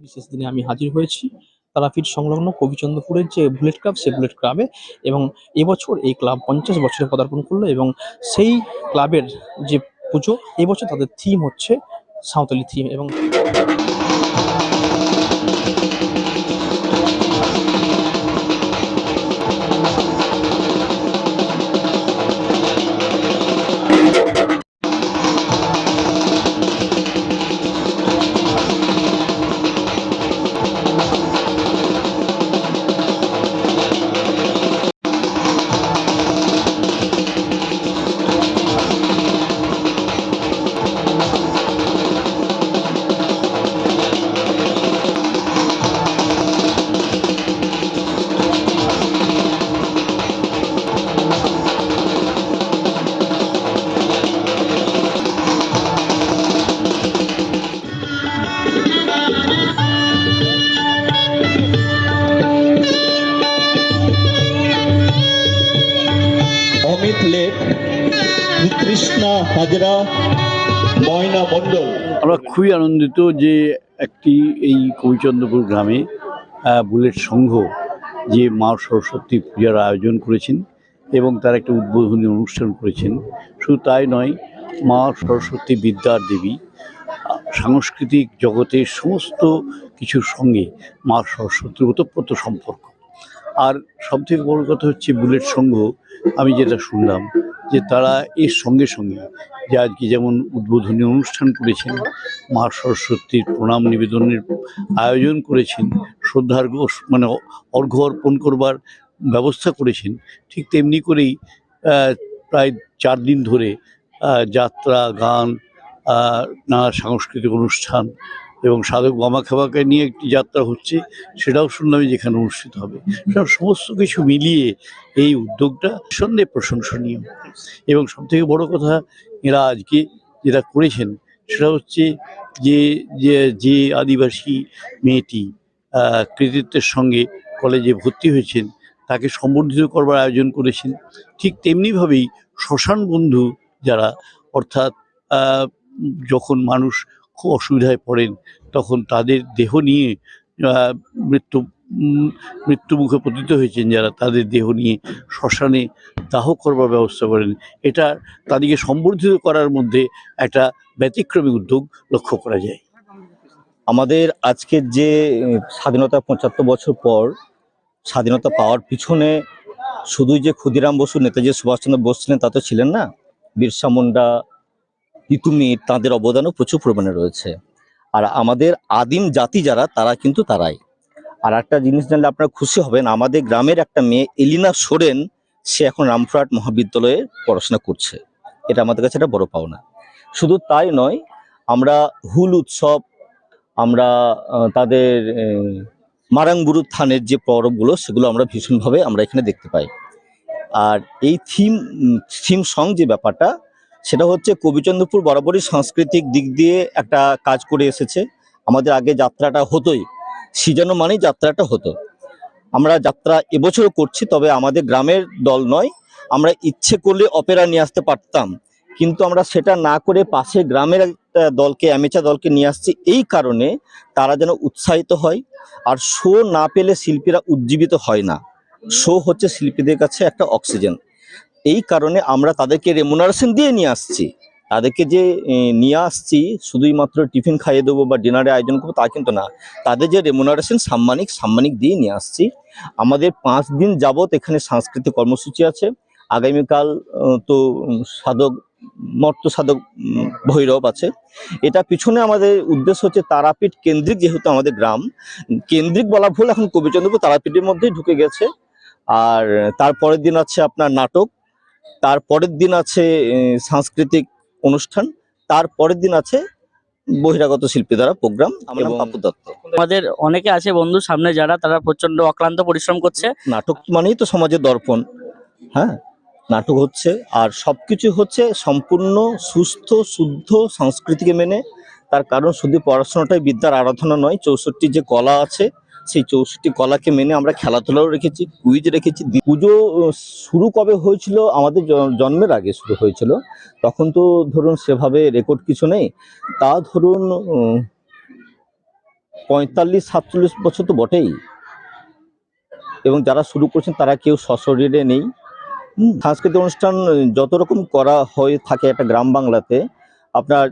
বিশেষ দিনে আমি হাজির হয়েছি তারাপীঠ সংলগ্ন কবিচন্দ্রপুরের যে বুলেট ক্লাব সে বুলেট ক্লাবে এবং এবছর এই ক্লাব পঞ্চাশ বছরে পদার্পণ করল এবং সেই ক্লাবের যে পুজো, এবছর তাদের থিম হচ্ছে সাঁওতালি থিম এবং কৃষ্ণা হাজরা ময়না মণ্ডল। আমরা খুবই আনন্দিত যে একটি এই কবিচন্দ্রপুর গ্রামে বুলেট সংঘ যে মা সরস্বতী পূজার আয়োজন করেছেন এবং তার একটা উদ্বোধনী অনুষ্ঠান করেছেন। শুধু তাই নয়, মা সরস্বতী বিদ্যার দেবী, সাংস্কৃতিক জগতের সমস্ত কিছুর সঙ্গে মা সরস্বতীর ওতপ্রোত সম্পর্ক। আর সবথেকে বড় কথা হচ্ছে বুলেট সংঘ, আমি যেটা শুনলাম যে তারা এর সঙ্গে সঙ্গে যে আজকে যেমন উদ্বোধনী অনুষ্ঠান করেছেন, মা সরস্বতীর প্রণাম নিবেদনের আয়োজন করেছেন, শ্রদ্ধার্ঘ মানে অর্ঘ্য অর্পণ করবার ব্যবস্থা করেছেন, ঠিক তেমনি করেই প্রায় চার দিন ধরে যাত্রা, গান নানা সাংস্কৃতিক অনুষ্ঠান এবং সাধক বামা খাবাকে নিয়ে একটি যাত্রা হচ্ছে, সেটাও শুনলাম যেখানে অনুষ্ঠিত হবে। সব সমস্ত কিছু মিলিয়ে এই উদ্যোগটা সন্দেহ প্রশংসনীয়। এবং সবথেকে বড় কথা, এরা আজকে যেটা করেছেন, সেটা হচ্ছে যে যে আদিবাসী মেয়েটি কৃতিত্বের সঙ্গে কলেজে ভর্তি হয়েছেন, তাকে সম্বর্ধিত করবার আয়োজন করেছেন। ঠিক তেমনিভাবেই শ্মশান বন্ধু যারা, অর্থাৎ যখন মানুষ খুব অসুবিধায় পড়েন, তখন তাদের দেহ নিয়ে মৃত্যু মৃত্যুমুখে পতিত হয়েছেন যারা, তাদের দেহ নিয়ে শ্মশানে দাহ করবার ব্যবস্থা করেন। এটা তাদেরকে সম্বর্ধিত করার মধ্যে একটা ব্যতিক্রমী উদ্যোগ লক্ষ্য করা যায়। আমাদের আজকের যে, স্বাধীনতা পঁচাত্তর বছর পর, স্বাধীনতা পাওয়ার পিছনে শুধুই যে ক্ষুদিরাম বসু, নেতাজি সুভাষচন্দ্র বোস ছিলেন তা তো ছিলেন না? বিরসা মুন্ডা তিতুমির তাদের অবদানও প্রচুর পরিমাণে রয়েছে। আর আমাদের আদিম জাতি যারা তারা কিন্তু তারাই। আর একটা জিনিস জানলে আপনারা খুশি হবেন আমাদের গ্রামের একটা মেয়ে এলিনা সোরেন সে এখন রামপুরহাট মহাবিদ্যালয়ে পড়াশোনা করছে। এটা আমাদের কাছে একটা বড় পাওনা। শুধু তাই নয় আমরা হুল উৎসব আমরা তাদের আহ, মারাংবুরু থানের যে পরবগুলো সেগুলো আমরা ভীষণভাবে আমরা এখানে দেখতে পাই। আর এই থিম থিম সং যে ব্যাপারটা সেটা হচ্ছে কবিচন্দ্রপুর বরাবরই সাংস্কৃতিক দিক দিয়ে একটা কাজ করে এসেছে। আমাদের আগে যাত্রাটা হতোই সিজানো মানেই যাত্রাটা হতো। আমরা যাত্রা এবছরও করছি, তবে আমাদের গ্রামের দল নয়। আমরা ইচ্ছে করলে অপেরা নিয়ে আসতে পারতাম, কিন্তু আমরা সেটা না করে পাশে গ্রামের একটা দলকে, অ্যামেচা দলকে নিয়ে আসছি এই কারণে তারা যেন উৎসাহিত হয়। আর শো না পেলে শিল্পীরা উজ্জীবিত হয় না। শো হচ্ছে শিল্পীদের কাছে একটা অক্সিজেন। এই কারণে আমরা তাদেরকে রেমুনারেশন দিয়ে নিয়ে আসছি। তাদেরকে যে নিয়ে আসছি শুধুই মাত্র টিফিন খাইয়ে দেবো বা ডিনারে আয়োজন করব তা কিন্তু না। তাদের যে রেমুনারেশন সাম্মানিক সাম্মানিক দিয়ে নিয়ে আসছি। আমাদের পাঁচ দিন যাবত এখানে সাংস্কৃতিক কর্মসূচি আছে। আগামীকাল তো সাধক, মর্ত সাধক ভৈরব আছে। এটা পিছনে আমাদের উদ্দেশ্য হচ্ছে তারাপীঠ কেন্দ্রিক যেহেতু আমাদের গ্রাম, কেন্দ্রিক বলা ভুল, এখন কবিচন্দ্রপুর তারাপীঠের মধ্যেই ঢুকে গেছে। আর তারপরের দিন আছে আপনার নাটক। তারপরের দিন আছে সাংস্কৃতিক অনুষ্ঠান তারপরের দিন আছে বহিরাগত শিল্পী দ্বারা প্রোগ্রাম এবং- পাপু দত্ত। আমাদের অনেকে আছে বন্ধু সামনে যারা তারা প্রচণ্ড অক্লান্ত পরিশ্রম করছে। নাটক মানেই তো সমাজের দর্পণ হ্যাঁ? নাটক হচ্ছে আর সবকিছু হচ্ছে সম্পূর্ণ সুস্থ শুদ্ধ সংস্কৃতিকে মেনে তার কারণ শুধু পড়াশোনাটাই বিদ্যার আরাধনা নয় চৌষট্টি যে কলা আছে সেই চৌষট্টি কলাকে মেনে আমরা খেলাধুলাও রেখেছি কুইজ রেখেছি। পুজো শুরু কবে হয়েছিল? আমাদের জন্মের আগে শুরু হয়েছিল। তখন তো ধরুন সেভাবে রেকর্ড কিছু নেই। তা ধরুন পঁয়তাল্লিশ, সাতচল্লিশ বছর তো বটেই। এবং যারা শুরু করছেন, তারা কেউ সশরীরে নেই। সাংস্কৃতিক অনুষ্ঠান যত রকম করা হয়ে থাকে একটা গ্রাম বাংলাতে, আপনার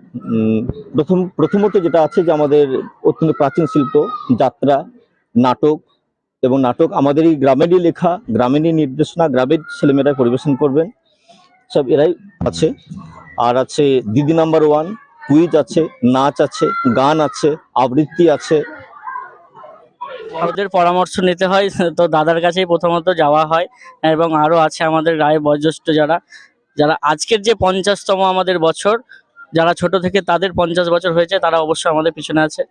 প্রথম, প্রথমত যেটা আছে যে আমাদের অত্যন্ত প্রাচীন শিল্প, যাত্রা। নাটক এবং নাটক আমাদের এই গ্রামেরই লেখা, গ্রামেরই নির্দেশনা, গ্রামের ছেলেমেয়েরা পরিবেশন করবেন। সব এরাই আছে। আর আছে দিদি নাম্বার ওয়ান, কুইজ আছে, নাচ আছে, গান আছে, আবৃত্তি আছে। বড়দের পরামর্শ নিতে হয়, তো দাদার কাছেই প্রথমত যাওয়া হয়। এবং আরও আছে আমাদের গায়ে বয়োজ্যেষ্ঠ যারা যারা আজকের যে পঞ্চাশতম আমাদের বছর, যারা ছোট থেকে তাদের পঞ্চাশ বছর হয়েছে, তারা অবশ্যই আমাদের পিছনে আছে।